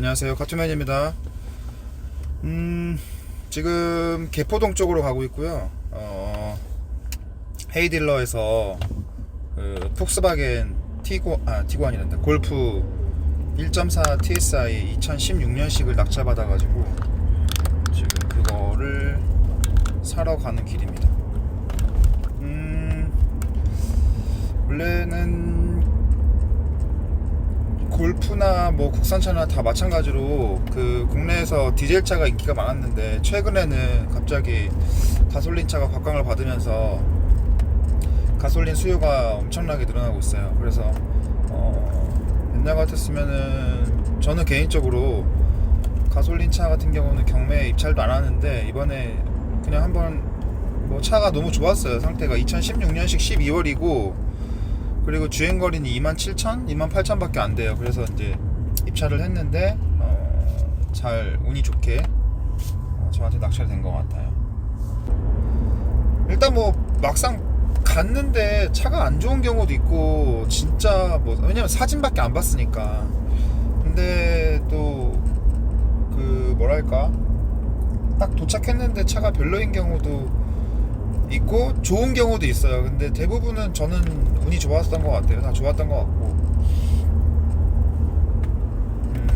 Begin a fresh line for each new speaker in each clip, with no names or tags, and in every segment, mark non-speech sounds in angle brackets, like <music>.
안녕하세요. 카투맨입니다. 음 지금 개포동 쪽으로 가고 있고요. 어 헤이딜러에서 그 폭스바겐 티고 아 티고안이란다. 골프 1.4 TSI 2016년식을 낙찰받아 가지고 지금 그거를 사러 가는 길입니다. 음 원래는 골프나 뭐 국산차나 다 마찬가지로 그 국내에서 디젤 차가 인기가 많았는데 최근에는 갑자기 가솔린 차가 곽광을 받으면서 가솔린 수요가 엄청나게 늘어나고 있어요. 그래서 어 옛날 같았으면은 저는 개인적으로 가솔린 차 같은 경우는 경매에 입찰도 안 하는데 이번에 그냥 한번 뭐 차가 너무 좋았어요. 상태가 2016년식 12월이고 그리고 주행 거리는 27,000, 28,000밖에 안 돼요. 그래서 이제 입찰을 했는데 어, 잘 운이 좋게 어, 저한테 낙찰이 된것 같아요. 일단 뭐 막상 갔는데 차가 안 좋은 경우도 있고 진짜 뭐 왜냐면 사진밖에 안 봤으니까. 근데 또 그 뭐랄까 딱 도착했는데 차가 별로인 경우도 있고 좋은 경우도 있어요. 근데 대부분은 저는 운이 좋았던 것 같아요. 다 좋았던 것 같고. 음.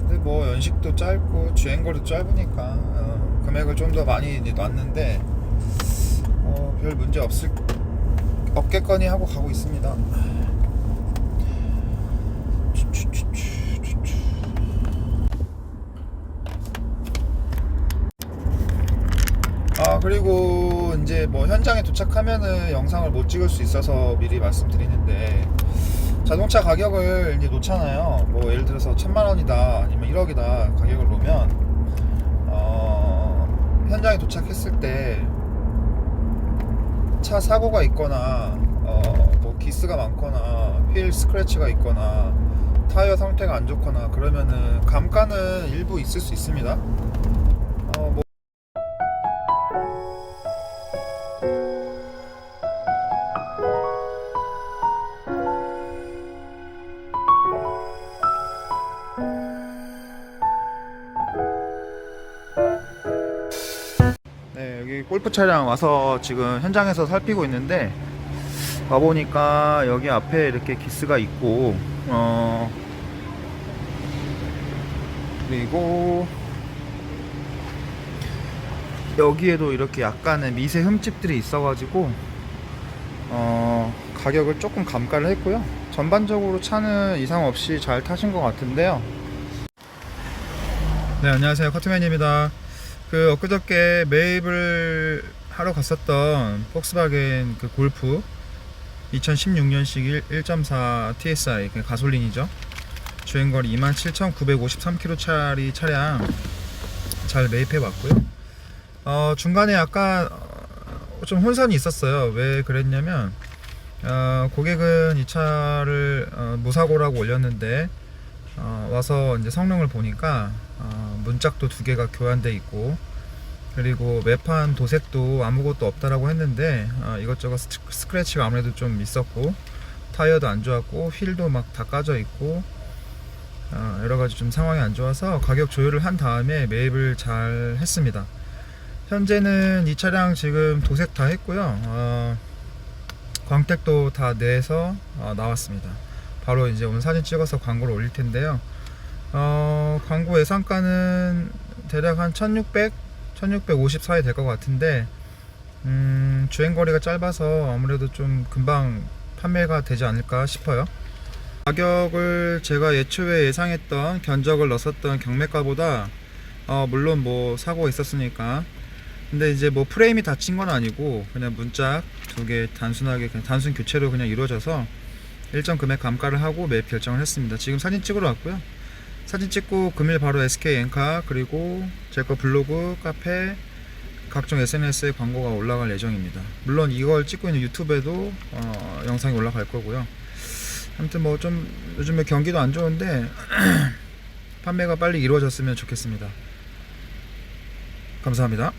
근데 뭐 연식도 짧고 주행거리도 짧으니까 어, 금액을 좀 더 많이 놨는데 어, 별 문제 없을 없겠거니 하고 가고 있습니다. 그리고 이제 뭐 현장에 도착하면은 영상을 못 찍을 수 있어서 미리 말씀드리는데 자동차 가격을 이제 놓잖아요. 뭐 예를 들어서 천만 원이다 아니면 1억이다 가격을 놓으면 어 현장에 도착했을 때 차 사고가 있거나 어 뭐 기스가 많거나 휠 스크래치가 있거나 타이어 상태가 안 좋거나 그러면은 감가는 일부 있을 수 있습니다. 어 뭐 네, 여기 골프 차량 와서 지금 현장에서 살피고 있는데 와보니까 여기 앞에 이렇게 기스가 있고 어 그리고 여기에도 이렇게 약간의 미세 흠집들이 있어가지고 어 가격을 조금 감가를 했고요. 전반적으로 차는 이상 없이 잘 타신 것 같은데요. 네 안녕하세요. 커트맨입니다 그 엊그저께 매입을 하러 갔었던 폭스바겐 그 골프 2016년식 1.4 TSI 그 가솔린이죠. 주행거리 27,953km짜리 차량 잘 매입해 왔고요. 어, 중간에 약간 어, 좀 혼선이 있었어요. 왜 그랬냐면 어, 고객은 이 차를 어, 무사고라고 올렸는데 어, 와서 이제 성능을 보니까 어, 문짝도 두 개가 교환돼 있고 그리고 매판 도색도 아무것도 없다라고 했는데 어, 이것저것 스- 스크래치가 아무래도 좀 있었고 타이어도 안 좋았고 휠도 막 다 까져 있고 어, 여러 가지 좀 상황이 안 좋아서 가격 조율을 한 다음에 매입을 잘 했습니다. 현재는 이 차량 지금 도색 다 했고요. 어, 광택도 다 내서 어, 나왔습니다. 바로 이제 오늘 사진 찍어서 광고를 올릴 텐데요. 어, 광고 예상가는 대략 한 1600, 1650 사이 될 것 같은데, 음, 주행 거리가 짧아서 아무래도 좀 금방 판매가 되지 않을까 싶어요. 가격을 제가 예초에 예상했던 견적을 넣었던 경매가보다, 어, 물론 뭐 사고가 있었으니까. 근데 이제 뭐 프레임이 다친 건 아니고, 그냥 문짝 두 개 단순하게, 그냥 단순 교체로 그냥 이루어져서 일정 금액 감가를 하고 매입 결정을 했습니다. 지금 사진 찍으러 왔고요. 사진 찍고 금일 바로 SK 엔카 그리고 제 거 블로그, 카페, 각종 SNS에 광고가 올라갈 예정입니다. 물론 이걸 찍고 있는 유튜브에도 어, 영상이 올라갈 거고요. 아무튼 뭐 좀 요즘에 경기도 안 좋은데 <clears throat> 판매가 빨리 이루어졌으면 좋겠습니다. 감사합니다.